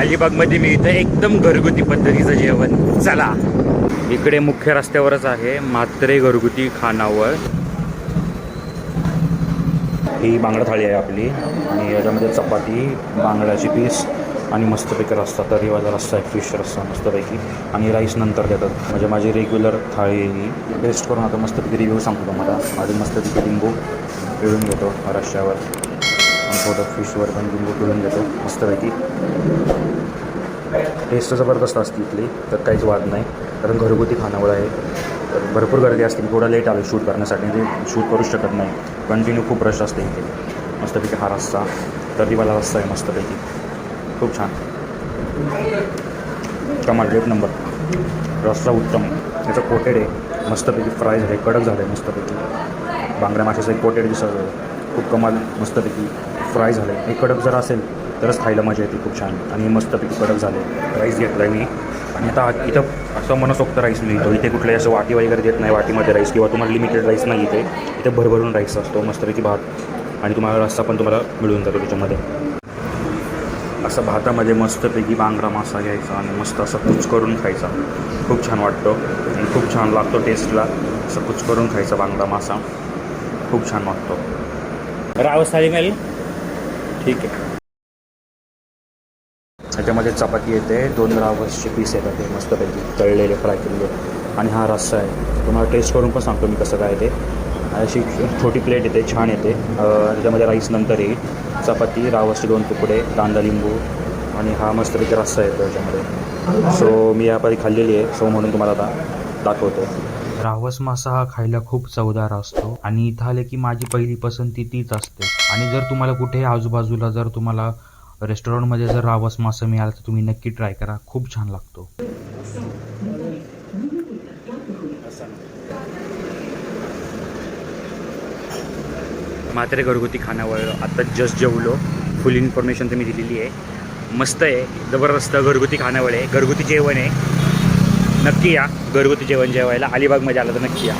अलिबागमध्ये मिळतं एकदम घरगुती पद्धतीचं जेवण. चला. इकडे मुख्य रस्त्यावरच आहे म्हात्रे घरगुती खानावळ. ही बांगडा थाळी आहे आपली. आणि याच्यामध्ये चपाती बांगड्याची पीस आणि मस्तपैकी रस्ता. तरीवाला रस्ता आहे फिश रस्सा मस्तपैकी आणि राईस नंतर देतात. म्हणजे माझी रेग्युलर थाळी आहे ही. टेस्ट करून आता मस्तपैकी रिव्ह्यू सांगतो तुम्हाला. माझी मस्तपैकी लिंबू पिळून घेतो रश्श्यावर आणि फिशवर पण लिंबू पिळून घेतो मस्तपैकी. टेस्ट जबरदस्त असते इथली तर काहीच वाद नाही. कारण घरगुती खानावळ आहे. तर भरपूर गर्दी असते. मी थोडा लेट आलो शूट करण्यासाठी. ते शूट करूच शकत नाही. कंटिन्यू खूप रश असते इथे. मस्तपैकी हा रस्सा तरीवाला रस्सा आहे मस्तपैकी. खूप छान. कमाल एक नंबर. रस्सा उत्तम. त्याचं कोटेड आहे. मस्तपैकी फ्राय झाले कडक झालं आहे मस्तपैकी. बांगड्या माशाचं एक कोटेड दिसत आहे. खूप कमाल मस्तपैकी. फ्राय झालं. आहे हे कडक जर असेल तरच खायला मजा येते खूप छान. आणि मस्तपैकी कडक झाले. राईस घेतला आहे मी. आणि आता इथं असं मनसोक्त राईस मिळतो इथे कुठल्याही असं वाटी वगैरे देत नाही वाटीमध्ये राईस किंवा तुम्हाला लिमिटेड राईस नाही इथे. इथे भरभरून राईस असतो मस्तपैकी भात. आणि तुम्हाला रस्सा पण तुम्हाला मिळून जातो त्याच्यामध्ये. असं भातामध्ये मस्तपैकी बांगडा मासा घ्यायचा आणि मस्त असं कुच करून खायचा. खूप छान वाटतो. आणि खूप छान लागतो टेस्टला असं कुच करून खायचा बांगडा मासा. खूप छान वाटतो. रावस थाळी मिळेल? ठीक आहे. त्याच्यामध्ये चपाती येते दोन रावसचे पीस येतात ते मस्तपैकी तळलेले फ्राय केलेले आणि हा रस्सा आहे. तुम्हाला टेस्ट करून पण सांगतो मी कसं काय ते. अशी छोटी प्लेट येते छान येते. त्याच्यामध्ये राईस नंतर येईल चपाती रावसचे दोन तुकडे कांदा लिंबू आणि हा मस्तपैकी रस्सा येतो त्याच्यामध्ये. सो मी यापैकी खाल्लेली आहे. सो म्हणून तुम्हाला आता दाखवतो. रावस मासा हा खायला खूप चवदार असतो. आणि इथं आले की माझी पहिली पसंती तीच असते. आणि जर तुम्हाला कुठे आजूबाजूला जर तुम्हाला रेस्टॉरंटमध्ये जर रावस मासा मिळाला तर तुम्ही नक्की ट्राय करा. खूप छान लागतो. म्हात्रे घरगुती खानावळ. आत्ता जस्ट जेवलो. फुल इन्फॉर्मेशन तुम्ही दिलेली आहे. मस्त आहे. जबरदस्त घरगुती खानावळ आहे. घरगुती जेवण आहे. नक्की या. घरगुती जेवण जेवायला. अलिबागमध्ये आलं तर नक्की या.